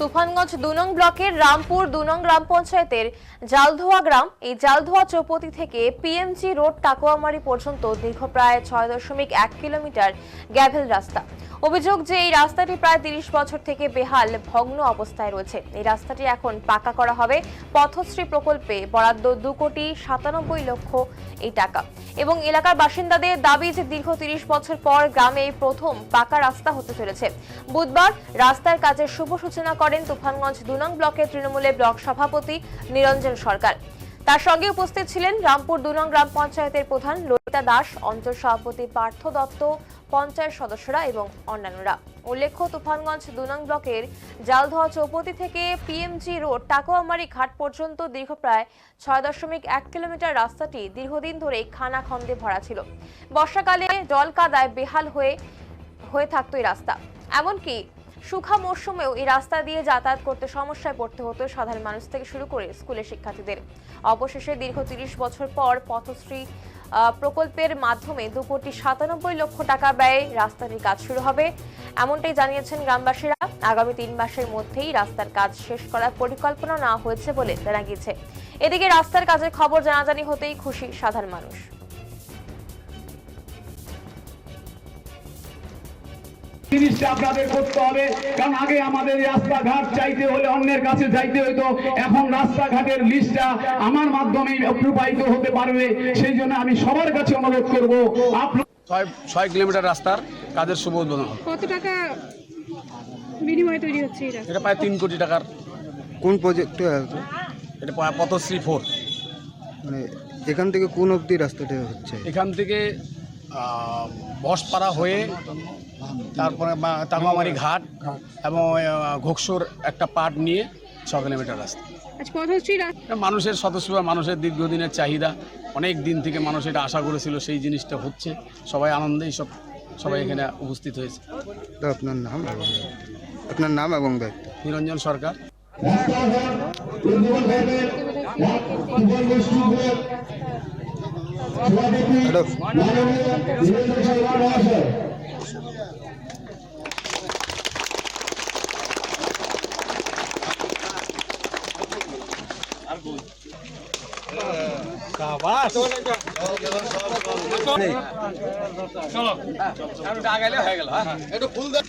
তুফানগঞ্জ দুনং ব্লকের রামপুর দুনং গ্রাম পঞ্চায়েতের জালধোয়া গ্রাম, এই জালধোয়া চৌপতি থেকে পিএমজি রোড টাকুয়ামারি পর্যন্ত দীর্ঘ প্রায় ছয় দশমিক এক কিলোমিটার গ্যাভেল রাস্তা। অভিযোগ যে এই রাস্তাটি প্রায় তিরিশ বছর থেকে বেহাল, ভগ্ন অবস্থায় রয়েছে। এই রাস্তাটি এখন পাকা করা হবে। পথশ্রী প্রকল্পে বরাদ্দ দু কোটি সাতানব্বই লক্ষ এই টাকা। এবং এলাকার বাসিন্দাদের দাবি যে দীর্ঘ তিরিশ বছর পর গ্রামে প্রথম পাকা রাস্তা হতে চলেছে। বুধবার রাস্তার কাজের শুভ সূচনা করেন তুফানগঞ্জ দুনং ব্লকের তৃণমূলের ব্লক সভাপতি নিরঞ্জন সরকার। তার সঙ্গে উপস্থিত ছিলেন রামপুর দুনং গ্রাম পঞ্চায়েতের প্রধান ললিতা দাস, অঞ্চল সভাপতি পার্থ দত্ত, পঞ্চায়েত সদস্যরা এবং অন্যান্যরা। উল্লেখ্য, তুফানগঞ্জ দুনং ব্লকের জালধোয়া চৌপতি থেকে পিএমজি রোড, টাকুয়ামারি ঘাট পর্যন্ত দীর্ঘ প্রায় ছয় দশমিক এক কিলোমিটার রাস্তাটি দীর্ঘদিন ধরে খানা খন্দে ভরা ছিল। বর্ষাকালে জল কাদায় বেহাল হয়ে হয়ে থাকতো এই রাস্তা। এমনকি সুখা মরশুমেও এই রাস্তা দিয়ে যাতায়াত করতে সমস্যায় পড়তে হতো সাধারণ মানুষ থেকে শুরু করে স্কুলের শিক্ষার্থীদের। অবশেষে দীর্ঘ তিরিশ বছর পর পথশ্রী প্রকল্পের মাধ্যমে দু কোটি সাতানব্বই লক্ষ টাকা ব্যয়ে রাস্তাটির কাজ শুরু হবে। এমনটাই জানিয়েছেন গ্রামবাসীরা। আগামী তিন মাসের মধ্যেই রাস্তার কাজ শেষ করার পরিকল্পনা নেওয়া হয়েছে বলে জানা গিয়েছে। এদিকে রাস্তার কাজের খবর জানাজানি হতেই খুশি সাধারণ মানুষ। জিনিসটা আপনাদের করতে হবে। কারণ আগে আমাদের রাস্তাঘাট চাইতে হলে অন্যের কাছে চাইতে হতো এখন রাস্তাঘাটের লিস্টটা আমার মাধ্যমে রূপায়িত হতে পারবে। সেই জন্য আমি সবার কাছে অনুরোধ করব আপনার ছয় ছয় কিলোমিটার রাস্তার কাজের শুভ উদ্বোধন কত টাকা বিনিময়ে তৈরি হচ্ছে এটা প্রায় তিন কোটি টাকার। কোন প্রজেক্টে এটা প্রায় পথশ্রী ফোর। মানে এখান থেকে কোন অবধি রাস্তাটা হচ্ছে? এখান থেকে বসপাড়া হয়ে তারপরে মা- ঘাট এবং ঘোকসুর একটা পাট নিয়ে ছ কিলোমিটার রাস্তা। আচ্ছা মানুষের সদস্য বা মানুষের দীর্ঘদিনের চাহিদা। অনেক দিন থেকে মানুষ এটা আশা করেছিল সেই জিনিসটা হচ্ছে। সবাই আনন্দেই সব সবাই এখানে উপস্থিত হয়েছে। আপনার নাম আপনার নাম এবং নিরঞ্জন সরকার। চলো হয়ে গেল একটু ফুল দেখ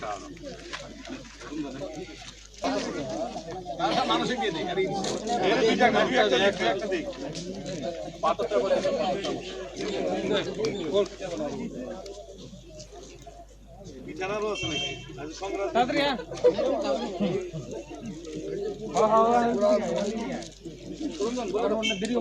দেরি